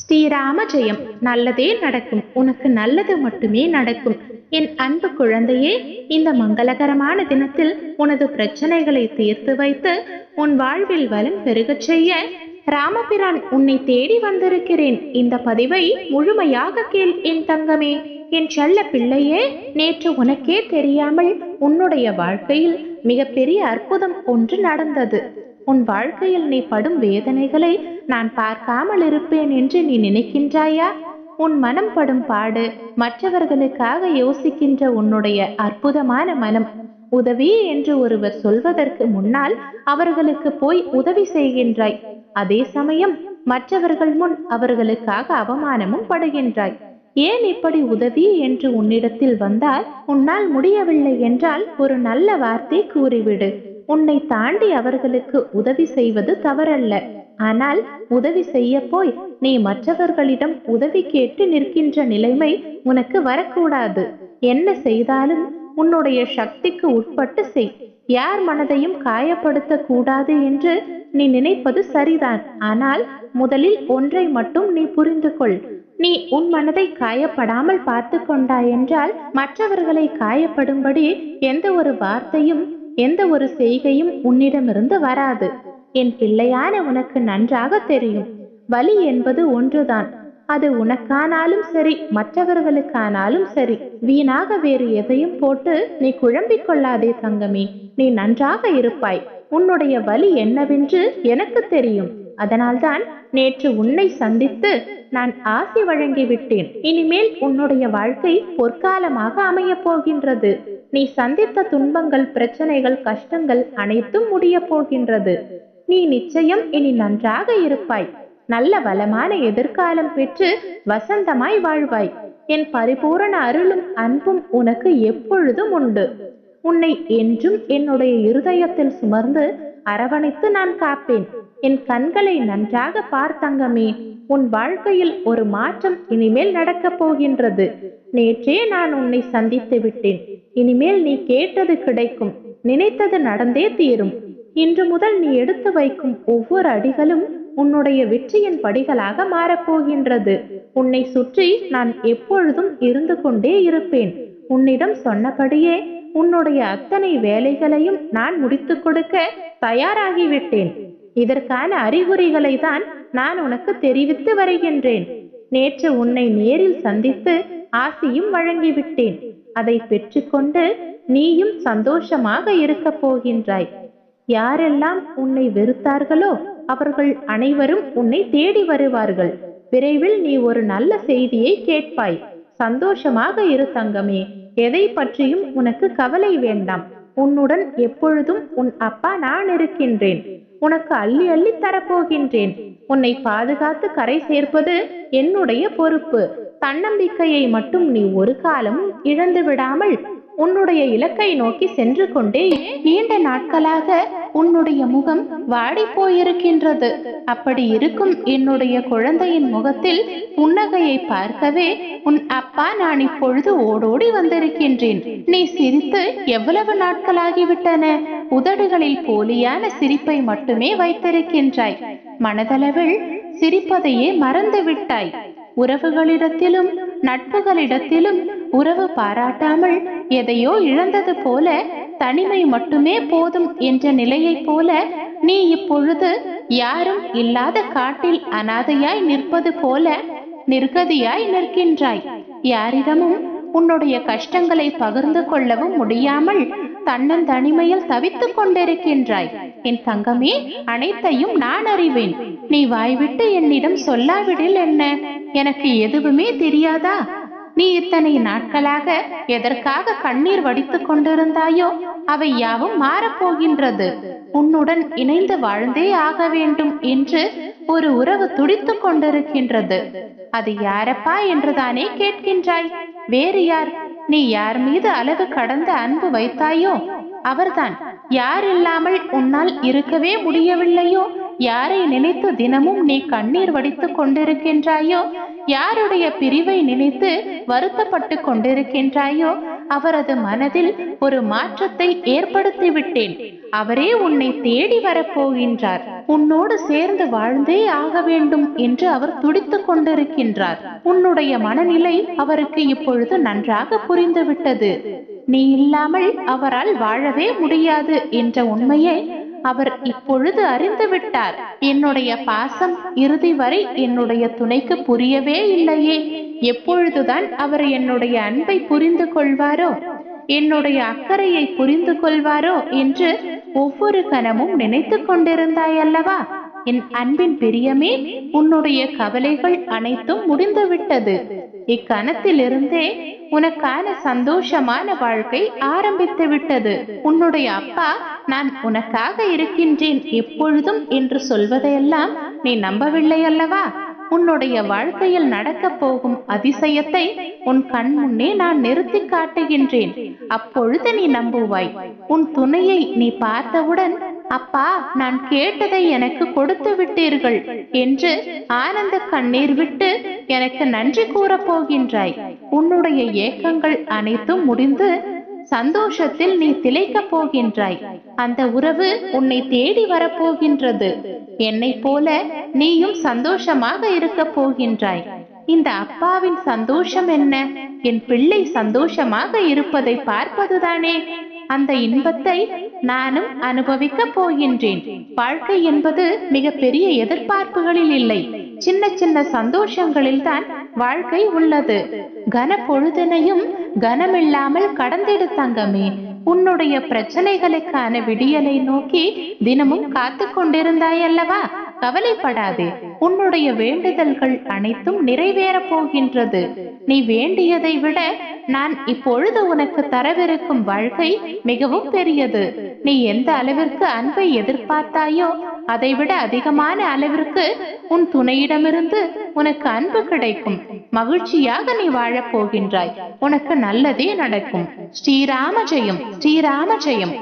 ஸ்ரீராம ஜெயம் நல்லதே நடக்கும். உனக்கு நல்லது மட்டுமே நடக்கும். என் அன்பு குழந்தையே இந்த மங்களகரமான தினத்தில் உனது பிரச்சனைகளை தீர்த்து வைத்து உன் வாழ்வில் வலம் பெருகச் செய்ய ராமபிரான் உன்னை தேடி வந்திருக்கிறேன். இந்த பதிவை முழுமையாக கேள் என் தங்கமே. என் செல்ல பிள்ளையே நேற்று உனக்கே தெரியாமல் உன்னுடைய வாழ்க்கையில் மிகப்பெரிய அற்புதம் ஒன்று நடந்தது. உன் வாழ்க்கையில் நீ படும் வேதனைகளை நான் பார்க்காமல் இருப்பேன் என்று நீ நினைக்கின்றாயா? உன் மனம் படும் பாடு மற்றவர்களுக்காக யோசிக்கின்ற உன்னுடைய அற்புதமான மனம் உதவி என்று ஒருவர் சொல்வதற்கு முன்னால் அவர்களுக்கு போய் உதவி செய்கின்றாய். அதே சமயம் மற்றவர்கள் முன் அவர்களுக்காக அவமானமும் படுகின்றாய். ஏன் இப்படி உதவி என்று உன்னிடத்தில் வந்தால் உன்னால் முடியவில்லை என்றால் ஒரு நல்ல வார்த்தை கூறிவிடு. உன்னை தாண்டி அவர்களுக்கு உதவி செய்வது தவறல்ல. ஆனால் உதவி செய்ய போய் நீ மற்றவர்களிடம் உதவி கேட்டு நிற்கின்ற நிலைமை உனக்கு வரக்கூடாது. என்ன செய்தாலும் உன்னுடைய சக்திக்கு உட்பட்டு செய். யார் மனதையும் காயப்படுத்த கூடாது என்று நீ நினைப்பது சரிதான். ஆனால் முதலில் ஒன்றை மட்டும் நீ புரிந்து கொள். நீ உன் மனதை காயப்படாமல் பார்த்து கொண்டாய் என்றால் மற்றவர்களை காயப்படும்படி எந்த ஒரு வார்த்தையும் எந்த ஒரு செய்கையும் உன்னிடமிருந்து வராது. என் பிள்ளையான உனக்கு நன்றாக தெரியும். வலி என்பது ஒன்றுதான். அது உனக்கானாலும் சரி மற்றவர்களுக்கானாலும் சரி. வீணாக வேறு எதையும் போட்டு நீ குழம்பிக் கொள்ளாதே தங்கமே. நீ நன்றாக இருப்பாய். உன்னுடைய வலி என்னவென்று எனக்கு தெரியும். அதனால்தான் நேற்று உன்னை சந்தித்து நான் ஆசி வழங்கிவிட்டேன் இனிமேல் உன்னுடைய வாழ்க்கை பொற்காலமாக அமையப் போகின்றது. நீ சந்தித்த துன்பங்கள் பிரச்சனைகள் கஷ்டங்கள் அனைத்தும் முடிய போகின்றது. நீ நிச்சயம் இனி நன்றாக இருப்பாய். நல்ல வளமான எதிர்காலம் பெற்று வசந்தமாய் வாழ்வாய். என் பரிபூரண அருளும் அன்பும் உனக்கு எப்பொழுதும் உண்டு. உன்னை என்றும் என்னுடைய இருதயத்தில் சுமர்ந்து அரவணைத்து நான் காப்பேன். என் கண்களை நன்றாக பார்த்தங்கமே உன் வாழ்க்கையில் ஒரு மாற்றம் இனிமேல் நடக்கப் போகின்றது. நேற்றே நான் உன்னை சந்தித்து விட்டேன். இனிமேல் நீ கேட்டது கிடைக்கும். நினைத்தது நடந்தே தீரும். இன்று முதல் நீ எடுத்து வைக்கும் ஒவ்வொரு அடிகளும் உன்னுடைய வெற்றியின் படிகளாக மாறப்போகின்றது உன்னை சுற்றி நான் எப்பொழுதும் இருந்து கொண்டே இருப்பேன். உன்னிடம் சொன்னபடியே உன்னுடைய அத்தனை வேலைகளையும் நான் முடித்து கொடுக்க தயாராகிவிட்டேன். இதற்கான அறிகுறிகளை தான் நான் உனக்கு தெரிவித்து வருகின்றேன். நேற்று உன்னை நேரில் சந்தித்து ஆசியும் வழங்கிவிட்டேன். அதை பெற்றுக்கொண்டு நீயும் சந்தோஷமாக இருக்கப் போகின்றாய். யாரெல்லாம் உன்னை வெறுத்தார்களோ அவர்கள் அனைவரும் உன்னை தேடி வருவார்கள். விரைவில் நீ ஒரு நல்ல செய்தியை கேட்பாய். சந்தோஷமாக இரு தங்கமே. எதை பற்றியும் உனக்கு கவலை வேண்டாம். உன்னுடன் எப்பொழுதும் உன் அப்பா நான் இருக்கின்றேன். உனக்கு அள்ளி அள்ளி தரப்போகின்றேன். உன்னை பாதுகாத்து கரை சேர்ப்பது என்னுடைய பொறுப்பு. தன்னம்பிக்கையை மட்டும் நீ ஒரு காலமும் இழந்து விடாமல் உன்னுடைய இலக்கை நோக்கி சென்று கொண்டே நீண்ட நாட்களாக உன்னுடைய முகம் வாடி போயிருக்கின்றது. அப்படி இருக்கும் என்னுடைய குழந்தையின் முகத்தில் புன்னகையை பார்க்கவே உன் அப்பா நான் இப்பொழுது ஓடோடி வந்திருக்கின்றேன். நீ சிரித்து எவ்வளவு நாட்களாகிவிட்டன? உதடுகளில் போலியான சிரிப்பை மட்டுமே வைத்திருக்கின்றாய். மனதளவில் சிரிப்பதையே மறந்து விட்டாய் உறவுகளிடத்திலும் நட்புகளிடத்திலும் உறவு பாராட்டாமல் எதையோ இழந்தது போல தனிமை மட்டுமே போதும் என்ற நிலையைப் போல நீ இப்பொழுது யாரும் இல்லாத காட்டில் அனாதையாய் நிற்பது போல நிர்கதியாய் நிற்கின்றாய். யாரிடமும் உன்னுடைய கஷ்டங்களை பகிர்ந்து கொள்ளவும் முடியாமல் தன்னன் தனிமையில் தவித்துக் கொண்டிருக்கின்றாய். என் தங்கமே அனைத்தையும் நான் அறிவேன். நீ வாய்விட்டு என்னிடம் சொல்லாவிடில் என்ன? எனக்கு எதுவுமே தெரியாதா? நீ இத்தனை நாட்களாக எதற்காக கண்ணீர் வடித்துக் கொண்டிருந்தாயோ அவை யாவும் மாறப்போகின்றது. உன்னுடன் இணைந்து வாழ்ந்தே ஆக வேண்டும் என்று ஒரு உறவு துடித்துக் கொண்டிருக்கின்றது. அது யாரப்பா என்றுதானே கேட்கின்றாய். வேறு யார்? நீ யார் மீது அளவு கடந்த அன்பு வைத்தாயோ? அவர்தான். யார் இல்லாமல் உன்னால் இருக்கவே முடியவில்லையோ? யாரை நினைத்து தினமும் நீ கண்ணீர் வடித்துக் கொண்டிருக்கின்றாயோ? யாருடைய பிரிவை நினைத்து வருத்தப்பட்டு கொண்டிருக்கின்றாயோ? அவரது மனதில் ஒரு மாற்றத்தை ஏற்படுத்திவிட்டேன். அவரே உன்னை தேடி வரப்போகின்றார். உன்னோடு சேர்ந்து வாழ்ந்தே ஆக வேண்டும் என்று அவர் துடித்துக் கொண்டிருக்கின்றார். உன்னுடைய மனநிலை அவருக்கு இப்பொழுது நன்றாக புரிந்துவிட்டது. நீ இல்லாமல் அவரால் வாழவே முடியாது என்ற உண்மையை அவர் இப்பொழுது அறிந்து விட்டார் என்னுடைய பாசம் இறுதி வரை என்னுடைய துணைக்கு புரியவே இல்லையே எப்பொழுதுதான் அவர் என்னுடைய அன்பை புரிந்து கொள்வாரோ என்னுடைய அக்கறையை புரிந்து கொள்வாரோ என்று ஒவ்வொரு கணமும் நினைத்துக் கொண்டிருந்தாய் அல்லவா என் அன்பின் பிரியமே உன்னுடைய கவலைகள் அனைத்தும் முடிந்துவிட்டது இக்கணத்திலிருந்தே உனக்கான சந்தோஷமான வாழ்க்கை ஆரம்பித்து விட்டது. உன்னுடைய அப்பா நான் உனக்காக இருக்கின்றேன் எப்பொழுதும் என்று சொல்வதையெல்லாம் நீ நம்பவில்லை அல்லவா? உன்னுடைய வாழ்க்கையில் நடக்கப் போகும் அதிசயத்தை உன் கண் முன்னே நான் நிறுத்தி காட்டுகின்றேன். அப்பொழுது நீ நம்புவாய். உன் துணையை நீ பார்த்தவுடன் அப்பா நான் கேட்டதை எனக்கு கொடுத்து விட்டீர்கள் என்று ஆனந்த கண்ணீர் விட்டு எனக்கு நன்றி கூறப் போகின்றாய். உன்னுடைய ஏக்கங்கள் அனைத்தும் முடிந்து சந்தோஷத்தில் நீ திளைக்கப் போகின்றாய். அந்த உறவு உன்னை தேடி வரப்போகின்றது. என்னை போல நீயும் சந்தோஷமாக இருக்க போகின்றாய். இந்த அப்பாவின் சந்தோஷம் என்ன? என் பிள்ளை சந்தோஷமாக இருப்பதை பார்ப்பதுதானே? அந்த இன்பத்தை நானும் அனுபவிக்க போகின்றேன். வாழ்க்கை என்பது மிக பெரிய எதிர்பார்ப்புகளில் இல்லை. சின்ன சின்ன சந்தோஷங்களில் தான் வாழ்க்கை உள்ளது. கன பொழுதனையும் கனமில்லாமல் கடந்திடு தங்கமே. உன்னுடைய பிரச்சனைகளுக்கான விடியலை நோக்கி தினமும் காத்து கொண்டிருந்தாய் அல்லவா கவலைப்படாதே. உன்னுடைய வேண்டுதல்கள் அனைத்தும் நிறைவேறப் போகின்றது. நீ வேண்டியதை விட நான் இப்பொழுது உனக்கு தரவிருக்கும் வாழ்க்கை மிகவும் பெரியது. நீ எந்த அளவிற்கு அன்பை எதிர்பார்த்தாயோ அதைவிட அதிகமான அளவிற்கு உன் துணையிடமிருந்து உனக்கு அன்பு கிடைக்கும். மகிழ்ச்சியாக நீ வாழப் போகின்றாய். உனக்கு நல்லதே நடக்கும். ஸ்ரீராம ஜெயம். ஸ்ரீராம ஜெயம்.